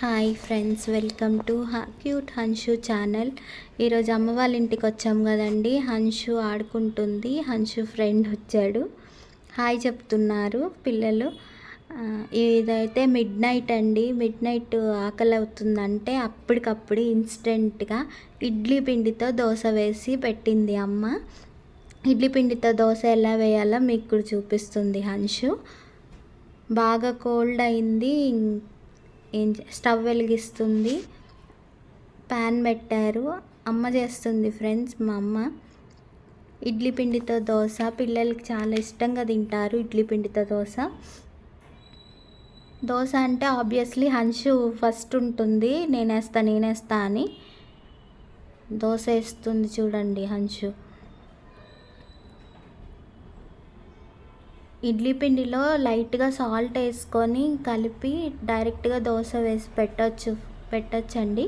Hi friends welcome to cute Hanshu channel. ఈరోజు అమ్మ వాళ్ళ ఇంటికి వచ్చాం కదండి. హన్షు ఆడుకుంటుంది. హన్షు ఫ్రెండ్ వచ్చాడు. హాయ్ చెప్తున్నారు పిల్లలు. ఇదైతే మిడ్ నైట్ అండి. మిడ్ నైట్ ఆకలి అవుతుందంటే అప్పటికప్పుడు ఇన్స్టెంట్గా ఇడ్లీ పిండితో దోశ వేసి పెట్టింది అమ్మ. ఇడ్లీ పిండితో దోశ ఎలా వేయాలో మీకు చూపిస్తుంది హన్షు. బాగా కోల్డ్ అయింది. ఏం స్టవ్ వెలిగిస్తుంది. ప్యాన్ పెట్టారు. అమ్మ చేస్తుంది ఫ్రెండ్స్ మా అమ్మ. ఇడ్లీ పిండితో దోశ. పిల్లలకి చాలా ఇష్టంగా తింటారు ఇడ్లీ పిండితో దోశ. దోశ అంటే ఆబ్వియస్లీ హన్షు ఫస్ట్ ఉంటుంది. నేనేస్తా నేనేస్తా అని. దోశ వేస్తుంది చూడండి హన్షు. ఇడ్లీ పిండిలో లైట్గా సాల్ట్ వేసుకొని కలిపి డైరెక్ట్గా దోశ వేసి పెట్టచ్చు పెట్టచ్చండి.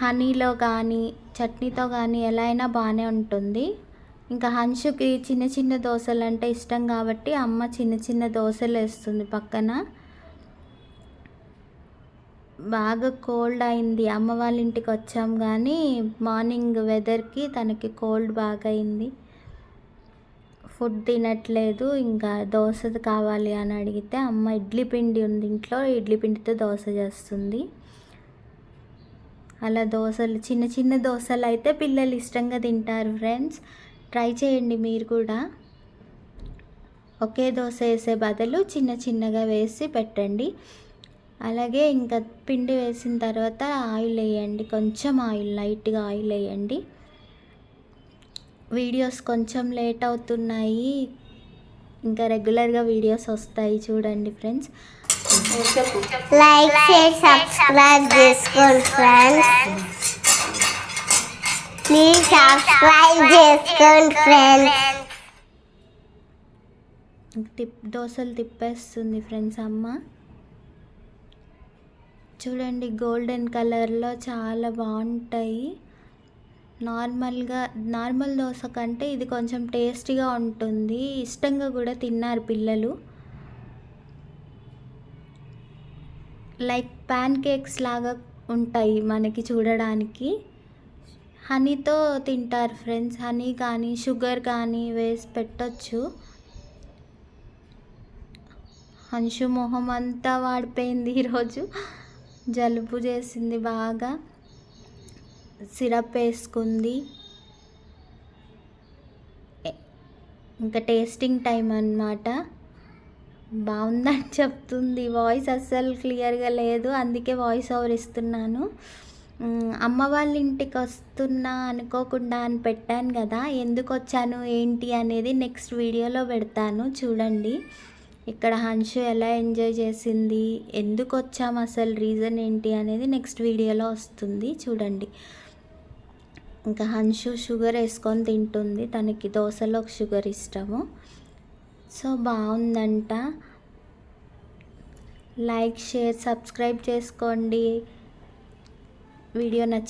హనీలో కానీ చట్నీతో కానీ ఎలా అయినా బాగానే ఉంటుంది. ఇంకా హన్షుకి చిన్న చిన్న దోశలు అంటే ఇష్టం కాబట్టి అమ్మ చిన్న చిన్న దోశలు వేస్తుంది పక్కన. బాగా కోల్డ్ అయింది అమ్మ వాళ్ళ ఇంటికి వచ్చాం కానీ మార్నింగ్ వెదర్కి తనకి కోల్డ్ బాగా అయింది. ఫుడ్ తినట్లేదు ఇంకా దోశ కావాలి అని అడిగితే అమ్మ ఇడ్లీ పిండి ఉంది ఇంట్లో ఇడ్లీ పిండితో దోశ చేస్తుంది. అలా దోశలు చిన్న చిన్న దోశలు అయితే పిల్లలు ఇష్టంగా తింటారు ఫ్రెండ్స్. ట్రై చేయండి మీరు కూడా. ఒకే దోశ వేసే బదులు చిన్న చిన్నగా వేసి పెట్టండి. అలాగే ఇంకా పిండి వేసిన తర్వాత ఆయిల్ వేయండి కొంచెం ఆయిల్ లైట్గా ఆయిల్ వేయండి. వీడియోస్ కొంచెం లేట్ అవుతున్నాయి. ఇంకా రెగ్యులర్గా వీడియోస్ వస్తాయి చూడండి ఫ్రెండ్స్. లైక్ షేర్ సబ్స్క్రైబ్ చేసుకోండి ఫ్రెండ్స్. ప్లీజ్ సబ్స్క్రైబ్ చేసుకోండి ఫ్రెండ్స్. టిప్ దోశలు తిప్పేస్తుంది ఫ్రెండ్స్ అమ్మ. చూడండి గోల్డెన్ కలర్లో చాలా బాగుంటాయి. నార్మల్గా నార్మల్ దోశ కంటే ఇది కొంచెం టేస్టీగా ఉంటుంది. ఇష్టంగా కూడా తిన్నారు పిల్లలు. లైక్ ప్యాన్ కేక్స్ లాగా ఉంటాయి మనకి చూడడానికి. హనీతో తింటారు ఫ్రెండ్స్. హనీ కానీ షుగర్ కానీ వేసి పెట్టొచ్చు. హన్షు మొహం అంతా వాడిపోయింది ఈరోజు జలుబు చేసింది బాగా. సిరప్ వేసుకుంది ఇంకా టేస్టింగ్ టైం అన్నమాట. బాగుందని చెప్తుంది. వాయిస్ అస్సలు క్లియర్గా లేదు. అందుకే వాయిస్ ఓవర్ ఇస్తున్నాను. అమ్మ వాళ్ళ ఇంటికి వస్తున్నా అనుకోకుండా అని పెట్టాను కదా. ఎందుకు వచ్చాను? ఏంటి అనేది నెక్స్ట్ వీడియోలో పెడతాను. చూడండి. ఇక్కడ హన్షు ఎలా ఎంజాయ్ చేసింది? ఎందుకు వచ్చాము అసలు రీజన్ ఏంటి అనేది నెక్స్ట్ వీడియోలో వస్తుంది. చూడండి. ఇంకా హన్షు షుగర్ వేసుకొని తింటుంది. తనకి దోశలో షుగర్ ఇష్టము. సో బాగుందంట. లైక్ షేర్ సబ్స్క్రైబ్ చేసుకోండి. వీడియో నచ్చి